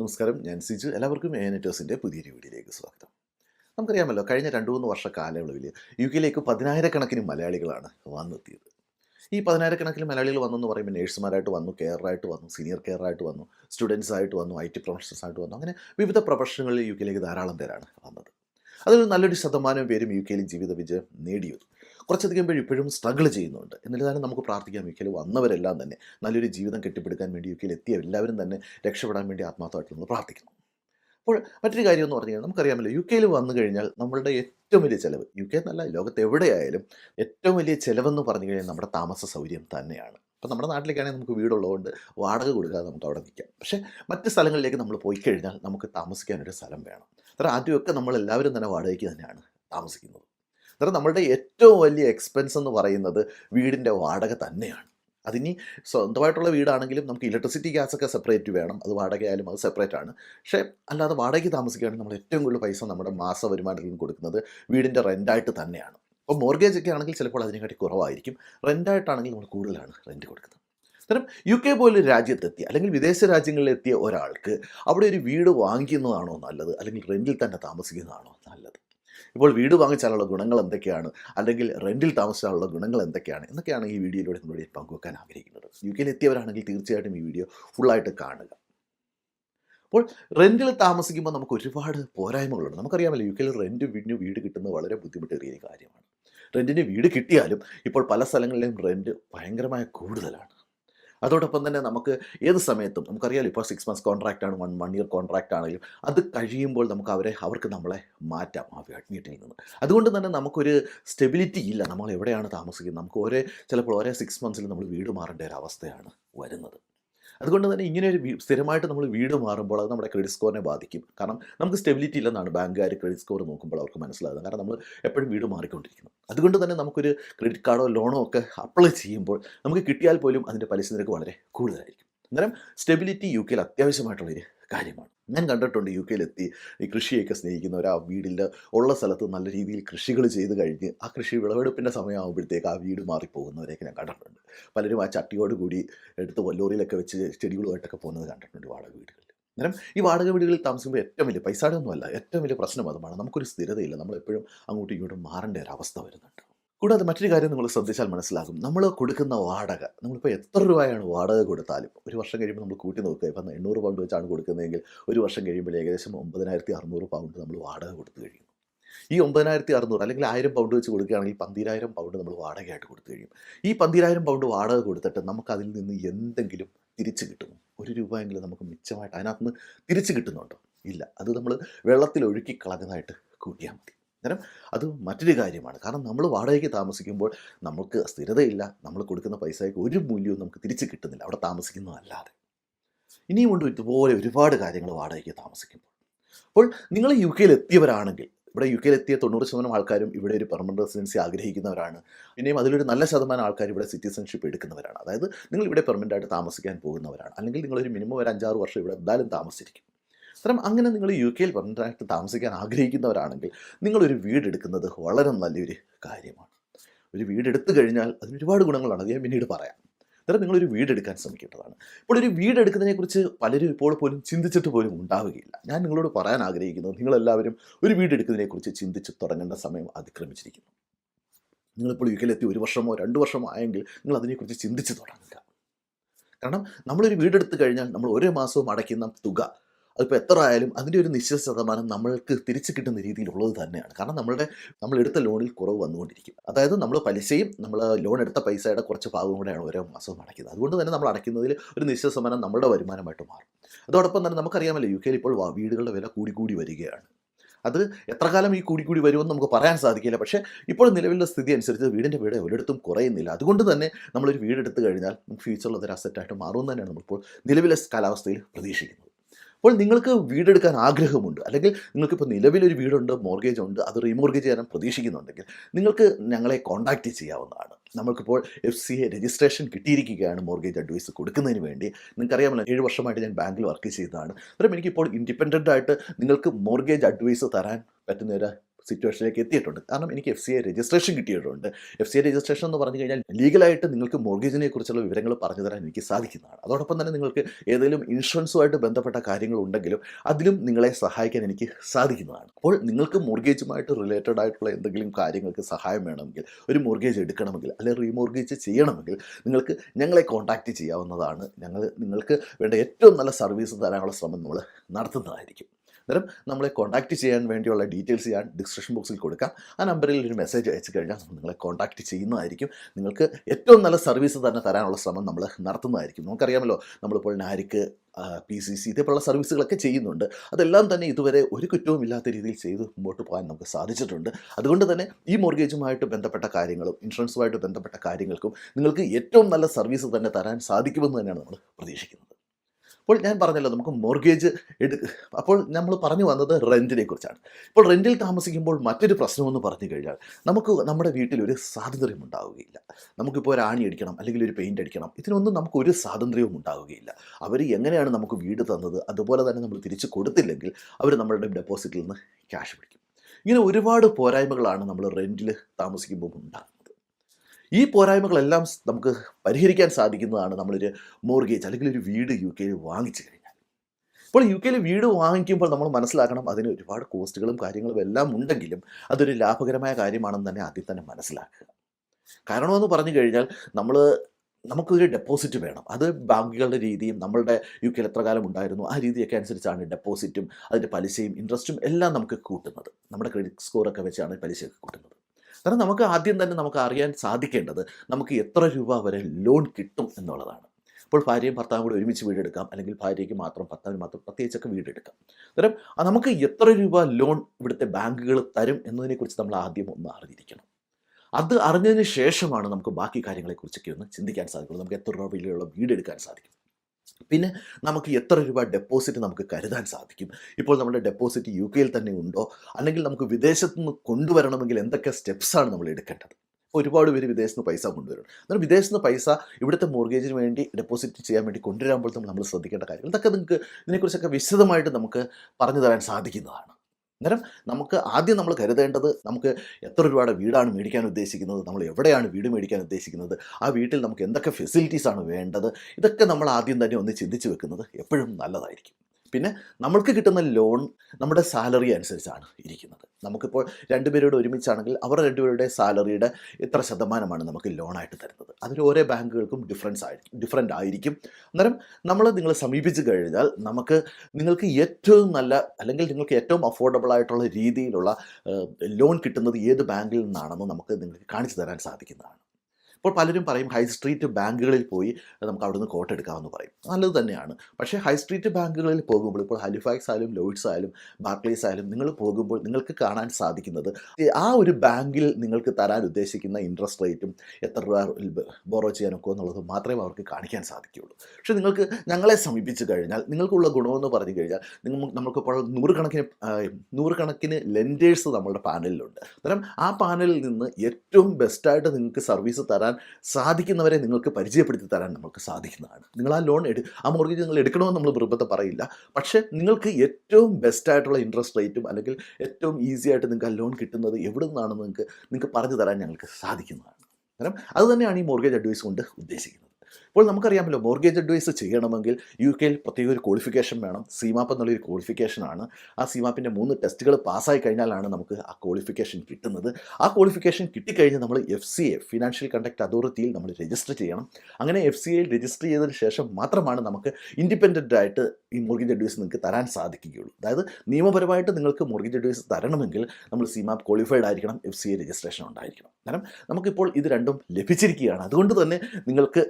നമസ്കാരം. ഞാൻ സിജു എല്ലാവർക്കും എ നെറ്റേഴ്സിന്റെ പുതിയൊരു വീഡിയോയിലേക്ക് സ്വാഗതം. നമുക്കറിയാമല്ലോ കഴിഞ്ഞ രണ്ട് മൂന്ന് വർഷ കാലയളവിൽ യു കെയിലേക്ക് പതിനായിരക്കണക്കിന് മലയാളികളാണ് വന്നെത്തിയത്. ഈ പതിനായിരക്കണക്കിന് മലയാളികൾ വന്നെന്ന് പറയുമ്പോൾ നേഴ്സുമാരായിട്ട് വന്നു കെയറായിട്ട് വന്നു സീനിയർ കെയറായിട്ട് വന്നു സ്റ്റുഡൻസ് ആയിട്ട് വന്നു ഐ ടി പ്രൊഫഷണൽസ് ആയിട്ട് വന്നു അങ്ങനെ വിവിധ പ്രൊഫഷനുകളിൽ യു കെയിലേക്ക് ധാരാളം പേരാണ് വന്നത്. അതിൽ നല്ലൊരു ശതമാനം പേരും യു കെയിൽ ജീവിത വിജയം നേടിയത് കുറച്ചധികം പേര് ഇപ്പോഴും സ്ട്രഗിൾ ചെയ്യുന്നുണ്ട്. എന്നിരുന്നാലും നമുക്ക് പ്രാർത്ഥിക്കാം യു കെയിൽ വന്നവരെല്ലാം തന്നെ നല്ലൊരു ജീവിതം കെട്ടിപ്പടുക്കാൻ വേണ്ടി യു കെയിൽ എത്തിയ എല്ലാവരും തന്നെ രക്ഷപ്പെടാൻ വേണ്ടി ആത്മാർത്ഥമായിട്ട് നമ്മൾ പ്രാർത്ഥിക്കുന്നു. അപ്പോൾ മറ്റൊരു കാര്യം എന്ന് പറഞ്ഞു കഴിഞ്ഞാൽ നമുക്കറിയാമല്ലോ യു കെയിൽ വന്നു കഴിഞ്ഞാൽ നമ്മളുടെ ഏറ്റവും വലിയ ചിലവ് യു കെ എന്നല്ല ലോകത്ത് എവിടെയായാലും ഏറ്റവും വലിയ ചിലവെന്ന് പറഞ്ഞു കഴിഞ്ഞാൽ നമ്മുടെ താമസ സൗകര്യം തന്നെയാണ്. അപ്പോൾ നമ്മുടെ നാട്ടിലേക്കാണെങ്കിൽ നമുക്ക് വീടുള്ളതുകൊണ്ട് വാടക കൊടുക്കാതെ നമുക്ക് അവിടെ നിൽക്കാം. പക്ഷേ മറ്റ് സ്ഥലങ്ങളിലേക്ക് നമ്മൾ പോയി കഴിഞ്ഞാൽ നമുക്ക് താമസിക്കാനൊരു സ്ഥലം വേണം. അത്ര ആദ്യമൊക്കെ നമ്മൾ എല്ലാവരും തന്നെ വാടകയ്ക്ക് തന്നെയാണ് താമസിക്കുന്നത്. അന്നേരം നമ്മളുടെ ഏറ്റവും വലിയ എക്സ്പെൻസ് എന്ന് പറയുന്നത് വീടിന്റെ വാടക തന്നെയാണ്. അതിനി സ്വന്തമായിട്ടുള്ള വീടാണെങ്കിലും നമുക്ക് ഇലക്ട്രിസിറ്റി ഗ്യാസ് ഒക്കെ സെപ്പറേറ്റ് വേണം. അത് വാടകയായാലും അത് സെപ്പറേറ്റ് ആണ്. പക്ഷേ അല്ലാതെ വാടകയ്ക്ക് താമസിക്കുകയാണെങ്കിൽ നമ്മൾ ഏറ്റവും കൂടുതൽ പൈസ നമ്മുടെ മാസ വരുമാനത്തിൽ നിന്ന് കൊടുക്കുന്നത് വീടിന്റെ റെന്റായിട്ട് തന്നെയാണ്. അപ്പോൾ മോർഗേജ് ഒക്കെ ആണെങ്കിൽ ചിലപ്പോൾ അതിനെക്കാട്ടി കുറവായിരിക്കും. റെന്റായിട്ടാണെങ്കിൽ നമ്മൾ കൂടുതലാണ് റെന്റ് കൊടുക്കുന്നത്. അത്തരം യു കെ പോലൊരു രാജ്യത്തെത്തി അല്ലെങ്കിൽ വിദേശ രാജ്യങ്ങളിലെത്തിയ ഒരാൾക്ക് അവിടെ ഒരു വീട് വാങ്ങിക്കുന്നതാണോ നല്ലത്? അല്ലെങ്കിൽ റെന്റിൽ തന്നെ താമസിക്കുന്നതാണോ നല്ലത്? ഇപ്പോൾ വീട് വാങ്ങിച്ചാലുള്ള ഗുണങ്ങൾ എന്തൊക്കെയാണ്? അല്ലെങ്കിൽ റെന്റിൽ താമസിച്ചാലുള്ള ഗുണങ്ങൾ എന്തൊക്കെയാണ്? എന്നൊക്കെയാണ് ഈ വീഡിയോയിലൂടെ നിങ്ങളോട് പങ്കുവെക്കാൻ ആഗ്രഹിക്കുന്നത്. യു കെയിൽ എത്തിയവരാണെങ്കിൽ തീർച്ചയായിട്ടും ഈ വീഡിയോ ഫുള്ളായിട്ട് കാണുക. അപ്പോൾ റെന്റിൽ താമസിക്കുമ്പോൾ നമുക്ക് ഒരുപാട് പോരായ്മകളുണ്ട്. നമുക്കറിയാമല്ലോ യു കെയിൽ റെന്റ് വീടിന് വീട് കിട്ടുന്നത് വളരെ ബുദ്ധിമുട്ടേറിയ കാര്യമാണ്. റെന്റിന് വീട് കിട്ടിയാലും ഇപ്പോൾ പല സ്ഥലങ്ങളിലെയും റെന്റ് ഭയങ്കരമായ കൂടുതലാണ്. അതോടൊപ്പം തന്നെ നമുക്ക് ഏത് സമയത്തും നമുക്കറിയാലോ ഇപ്പോൾ സിക്സ് മന്ത്സ് കോൺട്രാക്റ്റ് ആണ് വൺ വൺ ഇയർ കോൺട്രാക്റ്റ് ആണെങ്കിലും അത് കഴിയുമ്പോൾ നമുക്ക് അവരെ അവർക്ക് നമ്മളെ മാറ്റാം ആ വീട്ടിൽ നിന്ന്. അതുകൊണ്ട് തന്നെ നമുക്കൊരു സ്റ്റെബിലിറ്റി ഇല്ല. നമ്മൾ എവിടെയാണ് താമസിക്കുന്നത്? നമുക്ക് ഒരേ ചിലപ്പോൾ ഒരേ സിക്സ് മന്ത്സിൽ നമ്മൾ വീട് മാറേണ്ട ഒരു അവസ്ഥയാണ് വരുന്നത്. അതുകൊണ്ട് തന്നെ ഇങ്ങനെ ഒരു സ്ഥിരമായിട്ട് നമ്മൾ വീട് മാറുമ്പോൾ അത് നമ്മുടെ ക്രെഡിറ്റ് സ്കോറിനെ ബാധിക്കും. കാരണം നമുക്ക് സ്റ്റെബിലിറ്റി ഇല്ലെന്നാണ് ബാങ്കുകാർ ക്രെഡിറ്റ് സ്കോർ നോക്കുമ്പോൾ അവർക്ക് മനസ്സിലാകുന്നത് കാരണം നമ്മൾ എപ്പോഴും വീട് മാറിക്കൊണ്ടിരിക്കുന്നു. അതുകൊണ്ട് തന്നെ നമുക്കൊരു ക്രെഡിറ്റ് കാർഡോ ലോണോ ഒക്കെ അപ്ലൈ ചെയ്യുമ്പോൾ നമുക്ക് കിട്ടിയാൽ പോലും അതിന്റെ പലിശ നിരക്ക് വളരെ കൂടുതലായിരിക്കും. അന്നേരം സ്റ്റെബിലിറ്റി യു കെയിൽ അത്യാവശ്യമായിട്ടുള്ളൊരു കാര്യമാണ്. ഞാൻ കണ്ടിട്ടുണ്ട് യു കെയിലെത്തി ഈ കൃഷിയൊക്കെ സ്നേഹിക്കുന്നവർ ആ വീടിൽ ഉള്ള സ്ഥലത്ത് നല്ല രീതിയിൽ കൃഷികൾ ചെയ്ത് കഴിഞ്ഞ് ആ കൃഷി വിളവെടുപ്പിന്റെ സമയമാകുമ്പോഴത്തേക്ക് ആ വീട് മാറിപ്പോകുന്നവരെയൊക്കെ ഞാൻ കണ്ടിട്ടുണ്ട്. പലരും ആ ചട്ടിയോട് കൂടി എടുത്ത് വല്ലോറിയിലൊക്കെ വെച്ച് ചെടികളുമായിട്ടൊക്കെ പോകുന്നത് കണ്ടിട്ടുണ്ട് വാടക വീടുകളിൽ. അന്നേരം ഈ വാടക വീടുകളിൽ താമസിക്കുമ്പോൾ ഏറ്റവും വലിയ പൈസയുടെ ഒന്നുമല്ല ഏറ്റവും വലിയ പ്രശ്നം അതുമാണ്. നമുക്കൊരു സ്ഥിരതയില്ല. നമ്മളെപ്പോഴും അങ്ങോട്ടും ഇങ്ങോട്ടും മാറേണ്ട ഒരു അവസ്ഥ വരുന്നുണ്ട്. കൂടാതെ മറ്റൊരു കാര്യം നിങ്ങൾ ശ്രദ്ധിച്ചാൽ മനസ്സിലാകും. നമ്മൾ കൊടുക്കുന്ന വാടക നമ്മളിപ്പോൾ എത്ര രൂപയാണ് വാടക കൊടുത്താലും ഒരു വർഷം കഴിയുമ്പോൾ നമ്മൾ കൂട്ടി നോക്കുക. ഇപ്പം എണ്ണൂറ് പൗണ്ട് വെച്ചാണ് കൊടുക്കുന്നതെങ്കിൽ ഒരു വർഷം കഴിയുമ്പോൾ ഏകദേശം ഒമ്പതിനായിരത്തി അറുന്നൂറ് പൗണ്ട് നമ്മൾ വാടക കൊടുത്തു കഴിയും. ഈ ഒമ്പതിനായിരത്തി അറുന്നൂറ് അല്ലെങ്കിൽ ആയിരം പൗണ്ട് വെച്ച് കൊടുക്കുകയാണെങ്കിൽ പന്തിരായിരം പൗണ്ട് നമ്മൾ വാടകയായിട്ട് കൊടുത്തു കഴിയും. ഈ പന്തിരായിരം പൗണ്ട് വാടക കൊടുത്തിട്ട് നമുക്ക് അതിൽ നിന്ന് എന്തെങ്കിലും തിരിച്ചു കിട്ടുമോ? ഒരു രൂപയെങ്കിലും നമുക്ക് മിച്ചമായിട്ട് അതിനകത്ത് നിന്ന് തിരിച്ചു കിട്ടുന്നുണ്ടോ? ഇല്ല. അത് നമ്മൾ വെള്ളത്തിൽ ഒഴുക്കി കളഞ്ഞതായിട്ട് കൂട്ടിയാൽ മതി. അന്നേരം അത് മറ്റൊരു കാര്യമാണ്. കാരണം നമ്മൾ വാടകയ്ക്ക് താമസിക്കുമ്പോൾ നമുക്ക് സ്ഥിരതയില്ല. നമ്മൾ കൊടുക്കുന്ന പൈസയ്ക്ക് ഒരു മൂല്യവും നമുക്ക് തിരിച്ച് കിട്ടുന്നില്ല. അവിടെ താമസിക്കുന്നതല്ലാതെ. ഇനിയും ഉണ്ട് ഇതുപോലെ ഒരുപാട് കാര്യങ്ങൾ വാടകയ്ക്ക് താമസിക്കുമ്പോൾ. അപ്പോൾ നിങ്ങൾ യു കെയിൽ എത്തിയവരാണെങ്കിൽ ഇവിടെ യു കെയിൽ എത്തിയ തൊണ്ണൂറ് ശതമാനം ആൾക്കാരും ഇവിടെ ഒരു പെർമനന്റ് റെസിഡൻസി ആഗ്രഹിക്കുന്നവരാണ്. പിന്നെയും അതിലൊരു നല്ല ശതമാനം ആൾക്കാർ ഇവിടെ സിറ്റിസൺഷിപ്പ് എടുക്കുന്നവരാണ്. അതായത് നിങ്ങൾ ഇവിടെ പെർമനന്റ് ആയിട്ട് താമസിക്കാൻ പോകുന്നവരാണ്. അല്ലെങ്കിൽ നിങ്ങളൊരു മിനിമം ഒരു അഞ്ചാറ് വർഷം ഇവിടെ എന്തായാലും താമസിച്ചിരിക്കും. അത്തരം അങ്ങനെ നിങ്ങൾ യു കെയിൽ പറഞ്ഞിട്ട് താമസിക്കാൻ ആഗ്രഹിക്കുന്നവരാണെങ്കിൽ നിങ്ങളൊരു വീട് എടുക്കുന്നത് വളരെ നല്ലൊരു കാര്യമാണ്. ഒരു വീട് എടുത്തു കഴിഞ്ഞാൽ അതിന് ഒരുപാട് ഗുണങ്ങളാണ് അത് ഞാൻ പിന്നീട് പറയാം. അന്നേരം നിങ്ങളൊരു വീട് എടുക്കാൻ ശ്രമിക്കേണ്ടതാണ്. ഇപ്പോൾ ഒരു വീട് എടുക്കുന്നതിനെക്കുറിച്ച് പലരും ഇപ്പോൾ പോലും ചിന്തിച്ചിട്ട് പോലും ഉണ്ടാവുകയില്ല. ഞാൻ നിങ്ങളോട് പറയാൻ ആഗ്രഹിക്കുന്നത് നിങ്ങളെല്ലാവരും ഒരു വീട് എടുക്കുന്നതിനെക്കുറിച്ച് ചിന്തിച്ച് തുടങ്ങേണ്ട സമയം അതിക്രമിച്ചിരിക്കുന്നു. നിങ്ങളിപ്പോൾ യു കെയിലെത്തി ഒരു വർഷമോ രണ്ട് വർഷമോ ആയെങ്കിൽ നിങ്ങൾ അതിനെക്കുറിച്ച് ചിന്തിച്ച് തുടങ്ങുക. കാരണം നമ്മളൊരു വീടെടുത്ത് കഴിഞ്ഞാൽ നമ്മൾ ഓരോ മാസവും അടയ്ക്കുന്ന തുക അതിപ്പോൾ എത്ര ആയാലും അതിന്റെ ഒരു നിശ്ചിത ശതമാനം നമ്മൾക്ക് തിരിച്ചു കിട്ടുന്ന രീതിയിലുള്ളത് തന്നെയാണ്. കാരണം നമ്മളുടെ നമ്മൾ എടുത്ത ലോണിൽ കുറവ് വന്നുകൊണ്ടിരിക്കും. അതായത് നമ്മൾ പലിശയും നമ്മൾ ലോൺ എടുത്ത പൈസയുടെ കുറച്ച് ഭാഗം കൂടെയാണ് ഓരോ മാസവും അടയ്ക്കുന്നത്. അതുകൊണ്ട് തന്നെ നമ്മൾ അടയ്ക്കുന്നതിൽ ഒരു നിശ്ചിത ശതമാനം നമ്മുടെ വരുമാനമായിട്ട് മാറും. അതോടൊപ്പം തന്നെ നമുക്കറിയാമല്ലോ യു കെയിൽ ഇപ്പോൾ വീടുകളുടെ വില കൂടി കൂടി വരികയാണ്. അത് എത്ര കാലം ഈ കൂടി കൂടി വരുമെന്ന് നമുക്ക് പറയാൻ സാധിക്കില്ല. പക്ഷേ ഇപ്പോൾ നിലവിലുള്ള സ്ഥിതി അനുസരിച്ച് വീടിന്റെ വീട് ഒരിടത്തും കുറയുന്നില്ല. അതുകൊണ്ട് തന്നെ നമ്മളൊരു വീടെടുത്ത് കഴിഞ്ഞാൽ നമുക്ക് ഫ്യൂച്ചറിൽ അതൊരു അസറ്റായിട്ട് മാറുമെന്ന് തന്നെയാണ് നമ്മളിപ്പോൾ നിലവിലെ കാലാവസ്ഥയിൽ പ്രതീക്ഷിക്കുന്നത്. അപ്പോൾ നിങ്ങൾക്ക് വീടെടുക്കാൻ ആഗ്രഹമുണ്ട്. അല്ലെങ്കിൽ നിങ്ങൾക്കിപ്പോൾ നിലവിലൊരു വീടുണ്ട് മോർഗേജ് ഉണ്ട് അത് റീമോർഗേജ് ചെയ്യാൻ പ്രതീക്ഷിക്കുന്നുണ്ടെങ്കിൽ നിങ്ങൾക്ക് ഞങ്ങളെ കോൺടാക്റ്റ് ചെയ്യാവുന്നതാണ്. നമ്മൾക്കിപ്പോൾ എഫ് സി എ രജിസ്ട്രേഷൻ കിട്ടിയിരിക്കുകയാണ് മോർഗേജ് അഡ്വൈസ് കൊടുക്കുന്നതിന് വേണ്ടി. നിങ്ങൾക്കറിയാമല്ലോ ഏഴ് വർഷമായിട്ട് ഞാൻ ബാങ്കിൽ വർക്ക് ചെയ്തതാണ്. അന്നേരം എനിക്കിപ്പോൾ ഇൻഡിപെൻഡന്റ് ആയിട്ട് നിങ്ങൾക്ക് മോർഗേജ് അഡ്വൈസ് തരാൻ പറ്റുന്ന ഒരു സിറ്റുവേഷനിലേക്ക് എത്തിയിട്ടുണ്ട്. കാരണം എനിക്ക് എഫ് സി ഐ രജിസ്ട്രേഷൻ കിട്ടിയിട്ടുണ്ട്. എഫ് സി ഐ രജിസ്ട്രേഷൻ എന്ന് പറഞ്ഞു കഴിഞ്ഞാൽ ലീഗലായിട്ട് നിങ്ങൾക്ക് മോർഗേജിനെ കുറിച്ചുള്ള വിവരങ്ങൾ പറഞ്ഞു തരാൻ എനിക്ക് സാധിക്കുന്നതാണ്. അതോടൊപ്പം തന്നെ നിങ്ങൾക്ക് ഏതെങ്കിലും ഇൻഷുറൻസുമായിട്ട് ബന്ധപ്പെട്ട കാര്യങ്ങൾ ഉണ്ടെങ്കിലും അതിലും നിങ്ങളെ സഹായിക്കാൻ എനിക്ക് സാധിക്കുന്നതാണ്. അപ്പോൾ നിങ്ങൾക്ക് മോർഗേജുമായിട്ട് റിലേറ്റഡ് ആയിട്ടുള്ള എന്തെങ്കിലും കാര്യങ്ങൾക്ക് സഹായം വേണമെങ്കിൽ ഒരു മോർഗേജ് എടുക്കണമെങ്കിൽ അല്ലെങ്കിൽ റീമോർഗേജ് ചെയ്യണമെങ്കിൽ നിങ്ങൾക്ക് ഞങ്ങളെ കോൺടാക്റ്റ് ചെയ്യാവുന്നതാണ്. ഞങ്ങൾ നിങ്ങൾക്ക് വേണ്ട ഏറ്റവും നല്ല സർവീസ് തരാനുള്ള ശ്രമം നമ്മൾ നടത്തുന്നതായിരിക്കും. അന്നേരം നമ്മളെ കോൺടാക്റ്റ് ചെയ്യാൻ വേണ്ടിയുള്ള ഡീറ്റെയിൽസ് ഞാൻ ഡിസ്ക്രിപ്ഷൻ ബോക്സിൽ കൊടുക്കാം. ആ നമ്പറിൽ ഒരു മെസ്സേജ് അയച്ചു കഴിഞ്ഞാൽ നിങ്ങളെ കോൺടാക്റ്റ് ചെയ്യുന്നതായിരിക്കും. നിങ്ങൾക്ക് ഏറ്റവും നല്ല സർവീസ് തന്നെ തരാനുള്ള ശ്രമം നമ്മൾ നടത്തുന്നതായിരിക്കും. നമുക്കറിയാമല്ലോ നമ്മളിപ്പോൾ നാരിക്ക് പി സി സി ഇതേപോലുള്ള സർവീസുകളൊക്കെ ചെയ്യുന്നുണ്ട്. അതെല്ലാം തന്നെ ഇതുവരെ ഒരു കുറ്റവും ഇല്ലാത്ത രീതിയിൽ ചെയ്ത് മുമ്പോട്ട് പോകാൻ നമുക്ക് സാധിച്ചിട്ടുണ്ട്. അതുകൊണ്ട് തന്നെ ഈ മോർഗേജുമായിട്ട് ബന്ധപ്പെട്ട കാര്യങ്ങളും ഇൻഷുറൻസുമായിട്ട് ബന്ധപ്പെട്ട കാര്യങ്ങൾക്കും നിങ്ങൾക്ക് ഏറ്റവും നല്ല സർവീസ് തന്നെ തരാൻ സാധിക്കുമെന്ന് തന്നെയാണ് നമ്മൾ പ്രതീക്ഷിക്കുന്നത്. അപ്പോൾ ഞാൻ പറഞ്ഞല്ലോ നമുക്ക് മോർഗേജ് എടു അപ്പോൾ നമ്മൾ പറഞ്ഞു വന്നത് റെന്റിനെ കുറിച്ചാണ്. ഇപ്പോൾ റെന്റിൽ താമസിക്കുമ്പോൾ മറ്റൊരു പ്രശ്നമെന്ന് പറഞ്ഞു കഴിഞ്ഞാൽ നമുക്ക് നമ്മുടെ വീട്ടിൽ ഒരു സ്വാതന്ത്ര്യം ഉണ്ടാവുകയില്ല. നമുക്കിപ്പോൾ ഒരു ആണി അടിക്കണം അല്ലെങ്കിൽ ഒരു പെയിന്റ് അടിക്കണം ഇതിനൊന്നും നമുക്ക് ഒരു സ്വാതന്ത്ര്യവും ഉണ്ടാവുകയില്ല. അവർ എങ്ങനെയാണ് നമുക്ക് വീട് തന്നത് അതുപോലെ തന്നെ നമ്മൾ തിരിച്ച് കൊടുത്തില്ലെങ്കിൽ അവർ നമ്മളുടെ ഡെപ്പോസിറ്റിൽ നിന്ന് ക്യാഷ് പിടിക്കും. ഇങ്ങനെ ഒരുപാട് പോരായ്മകളാണ് നമ്മൾ റെന്റിൽ താമസിക്കുമ്പോൾ ഉണ്ടാകുന്നത് ഈ പോരായ്മകളെല്ലാം നമുക്ക് പരിഹരിക്കാൻ സാധിക്കുന്നതാണ് നമ്മളൊരു മോർഗേജ് അല്ലെങ്കിൽ ഒരു വീട് യു കെയിൽ വാങ്ങിച്ചു കഴിഞ്ഞാൽ. ഇപ്പോൾ യു കെയിൽ വീട് വാങ്ങിക്കുമ്പോൾ നമ്മൾ മനസ്സിലാക്കണം അതിന് ഒരുപാട് കോസ്റ്റുകളും കാര്യങ്ങളും എല്ലാം ഉണ്ടെങ്കിലും അതൊരു ലാഭകരമായ കാര്യമാണെന്ന് തന്നെ ആദ്യം തന്നെ മനസ്സിലാക്കുക. കാരണമെന്ന് പറഞ്ഞു കഴിഞ്ഞാൽ നമ്മൾ നമുക്കൊരു ഡെപ്പോസിറ്റ് വേണം. അത് ബാങ്കുകളുടെ രീതിയും നമ്മളുടെ യു കെയിൽ എത്ര കാലം ഉണ്ടായിരുന്നു ആ രീതിയൊക്കെ അനുസരിച്ചാണ് ഡെപ്പോസിറ്റും അതിന്റെ പലിശയും ഇൻട്രസ്റ്റും എല്ലാം നമുക്ക് കൂട്ടുന്നത്. നമ്മുടെ ക്രെഡിറ്റ് സ്കോറൊക്കെ വെച്ചാണ് പലിശയൊക്കെ കൂട്ടുന്നത്. കാരണം നമുക്ക് ആദ്യം തന്നെ നമുക്ക് അറിയാൻ സാധിക്കേണ്ടത് നമുക്ക് എത്ര രൂപ വരെ ലോൺ കിട്ടും എന്നുള്ളതാണ്. അപ്പോൾ ഭാര്യയും ഭർത്താവും കൂടി ഒരുമിച്ച് വീടെടുക്കാം അല്ലെങ്കിൽ ഭാര്യയ്ക്ക് മാത്രം ഭർത്താവിന് മാത്രം പ്രത്യേകിച്ചൊക്കെ വീടെടുക്കാം അന്നേരം നമുക്ക് എത്ര രൂപ ലോൺ ഇവിടുത്തെ ബാങ്കുകൾ തരും എന്നതിനെക്കുറിച്ച് നമ്മൾ ആദ്യം ഒന്ന് അറിഞ്ഞിരിക്കണം. അത് അറിഞ്ഞതിന് ശേഷമാണ് നമുക്ക് ബാക്കി കാര്യങ്ങളെക്കുറിച്ചൊക്കെ ഒന്ന് ചിന്തിക്കാൻ സാധിക്കുള്ളൂ. നമുക്ക് എത്ര രൂപ വിലയുള്ള വീടെടുക്കാൻ സാധിക്കും. പിന്നെ നമുക്ക് എത്ര രൂപ ഡെപ്പോസിറ്റ് നമുക്ക് കരുതാൻ സാധിക്കും? ഇപ്പോൾ നമ്മുടെ ഡെപ്പോസിറ്റ് യു കെയിൽ തന്നെ ഉണ്ടോ? അല്ലെങ്കിൽ നമുക്ക് വിദേശത്ത് നിന്ന് കൊണ്ടുവരണമെങ്കിൽ എന്തൊക്കെ സ്റ്റെപ്സാണ് നമ്മൾ എടുക്കേണ്ടത്? ഒരുപാട് പേര് വിദേശത്ത് പൈസ കൊണ്ടുവരും. എന്നാൽ വിദേശത്ത് പൈസ ഇവിടുത്തെ മോർഗേജിന് വേണ്ടി ഡെപ്പോസിറ്റ് ചെയ്യാൻ വേണ്ടി കൊണ്ടുവരാൻ കൊണ്ടുവരുമ്പോൾ നമ്മൾ ശ്രദ്ധിക്കേണ്ട കാര്യങ്ങൾ. ഇതൊക്കെ നിങ്ങൾക്ക് ഇതിനെക്കുറിച്ചൊക്കെ വിശദമായിട്ട് നമുക്ക് പറഞ്ഞു തരാൻ സാധിക്കുന്നതാണ്. അന്നേരം നമുക്ക് ആദ്യം നമ്മൾ കരുതേണ്ടത് നമുക്ക് എത്ര രൂപയുടെ വീടാണ് മേടിക്കാൻ ഉദ്ദേശിക്കുന്നത് നമ്മൾ എവിടെയാണ് വീട് മേടിക്കാൻ ഉദ്ദേശിക്കുന്നത് ആ വീട്ടിൽ നമുക്ക് എന്തൊക്കെ ഫെസിലിറ്റീസാണ് വേണ്ടത് ഇതൊക്കെ നമ്മൾ ആദ്യം തന്നെ ഒന്ന് ചിന്തിച്ച് വെക്കുന്നത് എപ്പോഴും നല്ലതായിരിക്കും. പിന്നെ നമ്മൾക്ക് കിട്ടുന്ന ലോൺ നമ്മുടെ സാലറി അനുസരിച്ചാണ് ഇരിക്കുന്നത്. നമുക്കിപ്പോൾ രണ്ടുപേരോട് ഒരുമിച്ചാണെങ്കിൽ അവർ രണ്ടുപേരുടെ സാലറിയുടെ എത്ര ശതമാനമാണ് നമുക്ക് ലോണായിട്ട് തരുന്നത്. അതിൽ ഓരോ ബാങ്കുകൾക്കും ഡിഫറൻസ് ആയിരിക്കും ഡിഫറന്റ് ആയിരിക്കും. അന്നേരം നമ്മൾ നിങ്ങളെ സമീപിച്ച് കഴിഞ്ഞാൽ നമുക്ക് നിങ്ങൾക്ക് ഏറ്റവും നല്ല അല്ലെങ്കിൽ നിങ്ങൾക്ക് ഏറ്റവും അഫോർഡബിൾ ആയിട്ടുള്ള രീതിയിലുള്ള ലോൺ കിട്ടുന്നത് ഏത് ബാങ്കിൽ നിന്നാണെന്ന് നമുക്ക് നിങ്ങൾക്ക് കാണിച്ചു തരാൻ സാധിക്കുന്നതാണ്. ഇപ്പോൾ പലരും പറയും ഹൈ സ്ട്രീറ്റ് ബാങ്കുകളിൽ പോയി നമുക്ക് അവിടുന്ന് കോട്ട് എടുക്കാമെന്ന് പറയും. നല്ലത് തന്നെയാണ്. പക്ഷേ ഹൈ സ്ട്രീറ്റ് ബാങ്കുകളിൽ പോകുമ്പോൾ ഇപ്പോൾ ഹലിഫാക്സ് ആയാലും ലോയിഡ്സ് ആയാലും ബാർക്ലേസ് ആയാലും നിങ്ങൾ പോകുമ്പോൾ നിങ്ങൾക്ക് കാണാൻ സാധിക്കുന്നത് ആ ഒരു ബാങ്കിൽ നിങ്ങൾക്ക് തരാൻ ഉദ്ദേശിക്കുന്ന ഇൻട്രസ്റ്റ് റേറ്റും എത്ര രൂപ ബോറോ ചെയ്യാനൊക്കെ എന്നുള്ളത് മാത്രമേ അവർക്ക് കാണിക്കാൻ സാധിക്കുകയുള്ളൂ. പക്ഷേ നിങ്ങൾക്ക് ഞങ്ങളെ സമീപിച്ചു കഴിഞ്ഞാൽ നിങ്ങൾക്കുള്ള ഗുണമെന്ന് പറഞ്ഞു കഴിഞ്ഞാൽ നിങ്ങൾ നമുക്കിപ്പോൾ നൂറുകണക്കിന് നൂറുകണക്കിന് ലെൻഡേഴ്സ് നമ്മളുടെ പാനലിലുണ്ട് അന്നേരം ആ പാനലിൽ നിന്ന് ഏറ്റവും ബെസ്റ്റായിട്ട് നിങ്ങൾക്ക് സർവീസ് തരാൻ സാധിക്കുന്നവരെ നിങ്ങൾക്ക് പരിചയപ്പെടുത്തി തരാൻ നമുക്ക് സാധിക്കുന്നതാണ്. നിങ്ങൾ ആ ലോൺ എടു ആ മോർഗേജ് നിങ്ങൾ എടുക്കണമെന്ന് നമ്മൾ നിർബന്ധം പറയില്ല. പക്ഷേ നിങ്ങൾക്ക് ഏറ്റവും ബെസ്റ്റായിട്ടുള്ള ഇൻട്രസ്റ്റ് റേറ്റും അല്ലെങ്കിൽ ഏറ്റവും ഈസി ആയിട്ട് നിങ്ങൾക്ക് ആ ലോൺ കിട്ടുന്നത് എവിടെ നിന്നാണെന്ന് നിങ്ങൾക്ക് നിങ്ങൾക്ക് പറഞ്ഞു തരാൻ ഞങ്ങൾക്ക് സാധിക്കുന്നതാണ്. കാരണം അതുതന്നെയാണ് ഈ മോർഗേജ് അഡ്വൈസ് കൊണ്ട് ഉദ്ദേശിക്കുന്നത്. ഇപ്പോൾ നമുക്കറിയാമല്ലോ മോർഗേജ് അഡ്വൈസ് ചെയ്യണമെങ്കിൽ യു കെയിൽ പ്രത്യേക ഒരു ക്വാളിഫിക്കേഷൻ വേണം. സിമാപ്പ് എന്നുള്ളൊരു ക്വാളിഫിക്കേഷനാണ് ആ സിമാപ്പിന്റെ മൂന്ന് ടെസ്റ്റുകൾ പാസ്സായി കഴിഞ്ഞാലാണ് നമുക്ക് ആ ക്വാളിഫിക്കേഷൻ കിട്ടുന്നത്. ആ ക്വാളിഫിക്കേഷൻ കിട്ടിക്കഴിഞ്ഞ് നമ്മൾ F C A financial conduct അതോറിറ്റിയിൽ നമ്മൾ രജിസ്റ്റർ ചെയ്യണം. അങ്ങനെ എഫ് സി എയിൽ രജിസ്റ്റർ ചെയ്തതിന് ശേഷം മാത്രമാണ് നമുക്ക് ഇൻഡിപെൻഡന്റ് ആയിട്ട് ഈ മോർഗേജ് അഡ്വൈസ് നിങ്ങൾക്ക് തരാൻ സാധിക്കുകയുള്ളൂ. അതായത് നിയമപരമായിട്ട് നിങ്ങൾക്ക് മോർഗേജ് അഡ്വൈസ് തരണമെങ്കിൽ നമ്മൾ സിമാപ്പ് ക്വാളിഫൈഡ് ആയിരിക്കണം എഫ് സി എ രജിസ്ട്രേഷൻ ഉണ്ടായിരിക്കണം. കാരണം നമുക്കിപ്പോൾ ഇത് രണ്ടും ലഭിച്ചിരിക്കുകയാണ്. അതുകൊണ്ട് തന്നെ നിങ്ങൾക്ക്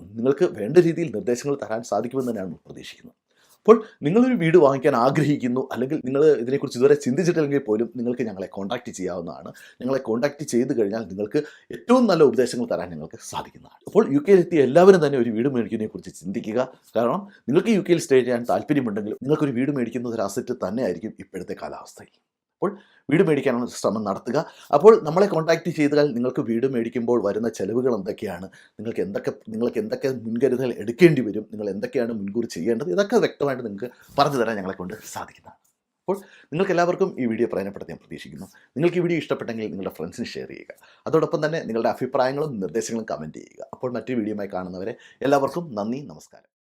നിങ്ങൾക്ക് വേണ്ട രീതിയിൽ നിർദ്ദേശങ്ങൾ തരാൻ സാധിക്കുമെന്ന് തന്നെയാണ് പ്രതീക്ഷിക്കുന്നത്. അപ്പോൾ നിങ്ങളൊരു വീട് വാങ്ങിക്കാൻ ആഗ്രഹിക്കുന്നു അല്ലെങ്കിൽ നിങ്ങൾ ഇതിനെക്കുറിച്ച് ഇതുവരെ ചിന്തിച്ചിട്ടില്ലെങ്കിൽ പോലും നിങ്ങൾക്ക് ഞങ്ങളെ കോൺടാക്റ്റ് ചെയ്യാവുന്നതാണ്. ഞങ്ങളെ കോൺടാക്റ്റ് ചെയ്ത് കഴിഞ്ഞാൽ നിങ്ങൾക്ക് ഏറ്റവും നല്ല ഉപദേശങ്ങൾ തരാൻ ഞങ്ങൾക്ക് സാധിക്കുന്നതാണ്. അപ്പോൾ യു കെയിൽ എത്തിയ എല്ലാവരും തന്നെ ഒരു വീട് മേടിക്കുന്നതിനെക്കുറിച്ച് ചിന്തിക്കുക. കാരണം നിങ്ങൾക്ക് യു കെയിൽ സ്റ്റേ ചെയ്യാൻ താല്പര്യമുണ്ടെങ്കിൽ നിങ്ങൾക്കൊരു വീട് മേടിക്കുന്നത് ഒരു അസറ്റ് തന്നെയായിരിക്കും ഇപ്പോഴത്തെ കാലാവസ്ഥയിൽ. അപ്പോൾ വീട് മേടിക്കാനുള്ള ശ്രമം നടത്തുക. അപ്പോൾ നമ്മളെ കോൺടാക്റ്റ് ചെയ്താൽ നിങ്ങൾക്ക് വീട് മേടിക്കുമ്പോൾ വരുന്ന ചെലവുകൾ എന്തൊക്കെയാണ്? നിങ്ങൾക്ക് എന്തൊക്കെ നിങ്ങൾക്ക് എന്തൊക്കെ മുൻകരുതൽ എടുക്കേണ്ടി വരും? നിങ്ങൾ എന്തൊക്കെയാണ് മുൻകൂർ ചെയ്യേണ്ടത്? ഇതൊക്കെ വ്യക്തമായിട്ട് നിങ്ങൾക്ക് പറഞ്ഞു തരാൻ ഞങ്ങളെ കൊണ്ട് സാധിക്കുന്നതാണ്. അപ്പോൾ നിങ്ങൾക്ക് എല്ലാവർക്കും ഈ വീഡിയോ പ്രയോജനപ്പെടുത്തി ഞാൻ പ്രതീക്ഷിക്കുന്നു. നിങ്ങൾക്ക് ഈ വീഡിയോ ഇഷ്ടപ്പെട്ടെങ്കിൽ നിങ്ങളുടെ ഫ്രണ്ട്സിന് ഷെയർ ചെയ്യുക. അതോടൊപ്പം തന്നെ നിങ്ങളുടെ അഭിപ്രായങ്ങളും നിർദ്ദേശങ്ങളും കമന്റ് ചെയ്യുക. അപ്പോൾ മറ്റൊരു വീഡിയോയുമായി കാണുന്നവരെ എല്ലാവർക്കും നന്ദി നമസ്കാരം.